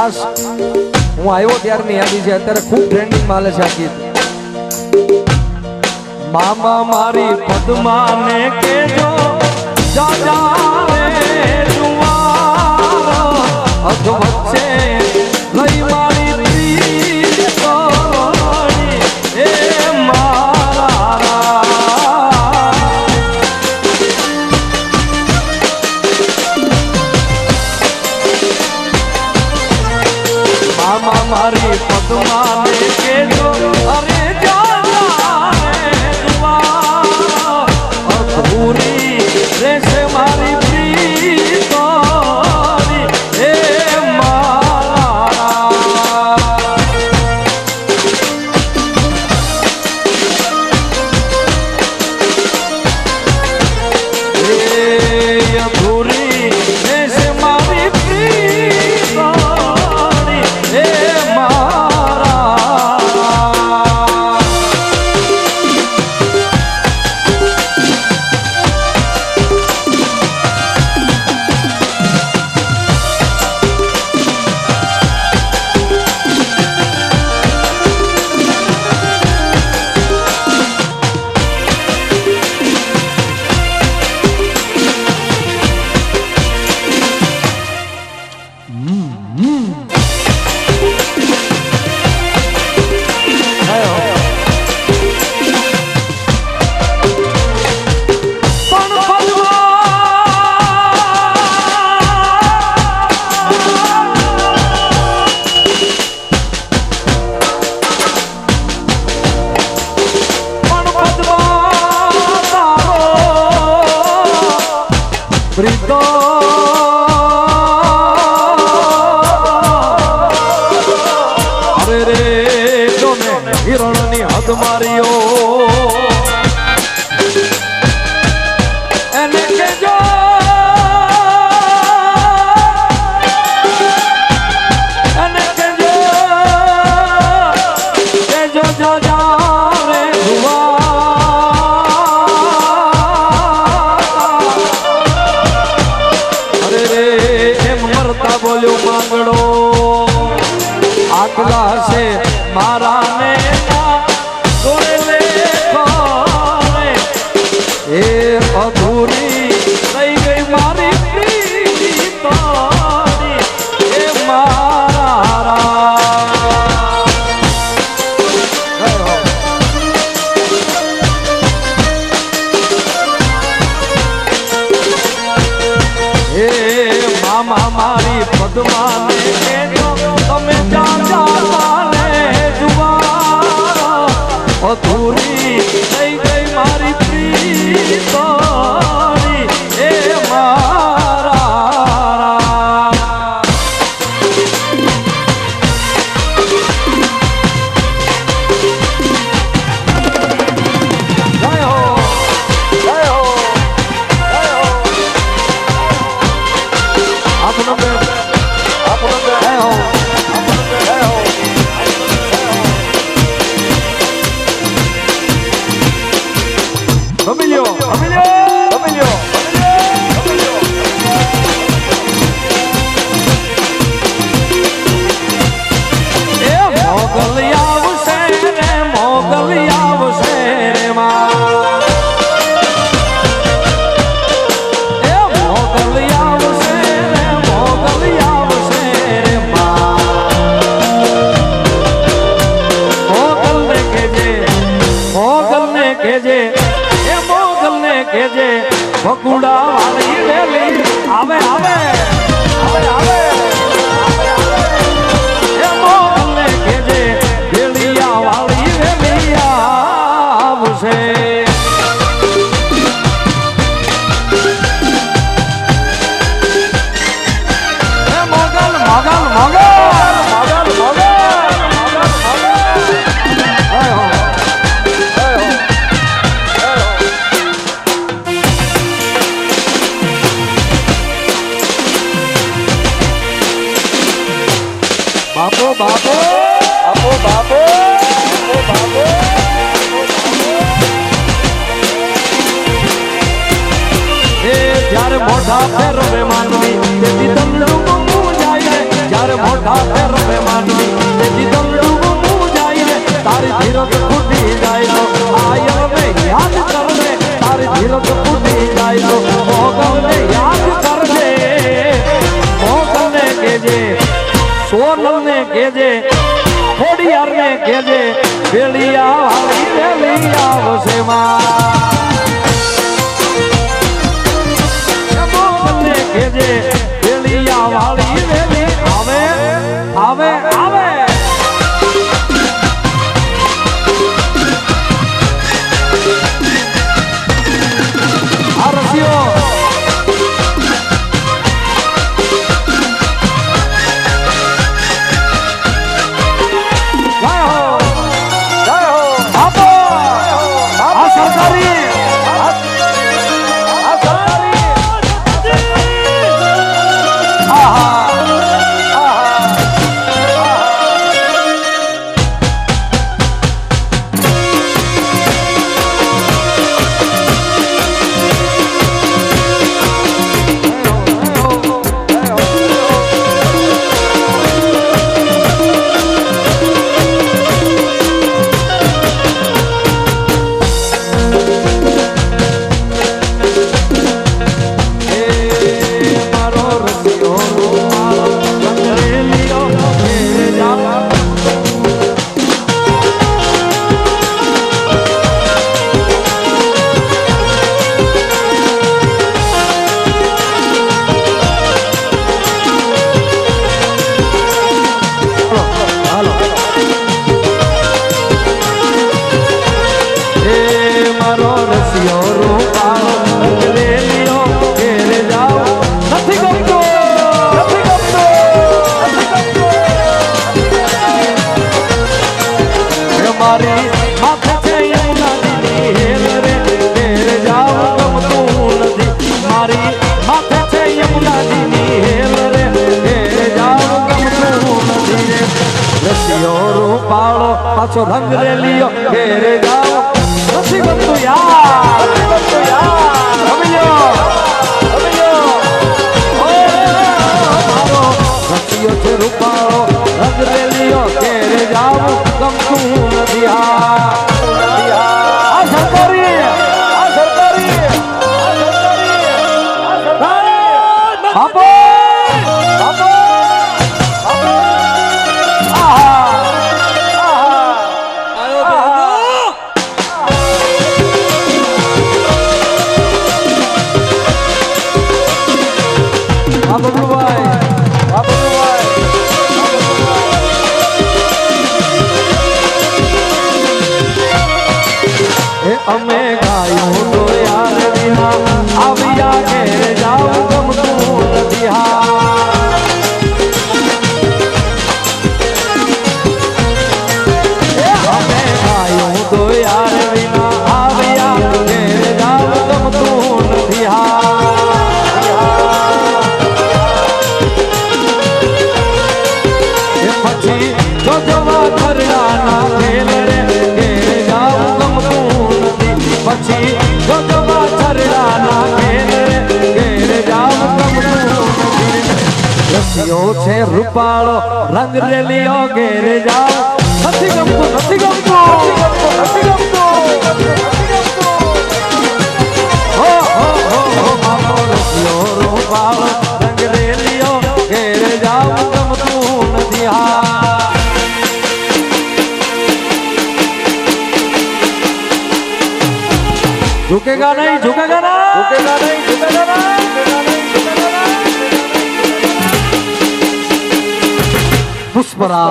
આ હું આવ્યો ત્યારની યાદી છે, અત્યારે ખૂબ ટ્રેન્ડિંગ માલે છે આ ગીત. મામા મારી પદ્માને કેજો જાજા રે જુવારો, અધ વચ્ચે Papelio. Papelio. યાદ કરને તારી કેજે સોનલને કેજે ખોડિયારને કેજે વેલિયા વાળી વેલિયા વસેમાં મોગલને રસિયો રૂપાળો પાછો રંગ રેલિયો ઘેરે જાઓ. નથી બંધુ યાર રસિયો છે રૂપાળો રંગ રેલિયો ઘેરે જાઓ. ગમતું નથી આ નથી રસિયો છે રૂપાળો રંગ રેલિયો ઘેર જાવ નથી ગમતું નથી ગમતું નથી ગમતું હો હો હો હો મારો રસિયો રૂપાળો રંગ રેલિયો ઘેર જાવ ગમતું નથી હા झुकेगा नहीं झुकेगा ना झुकेगा नहीं झुकेगा ना পুষ্পরা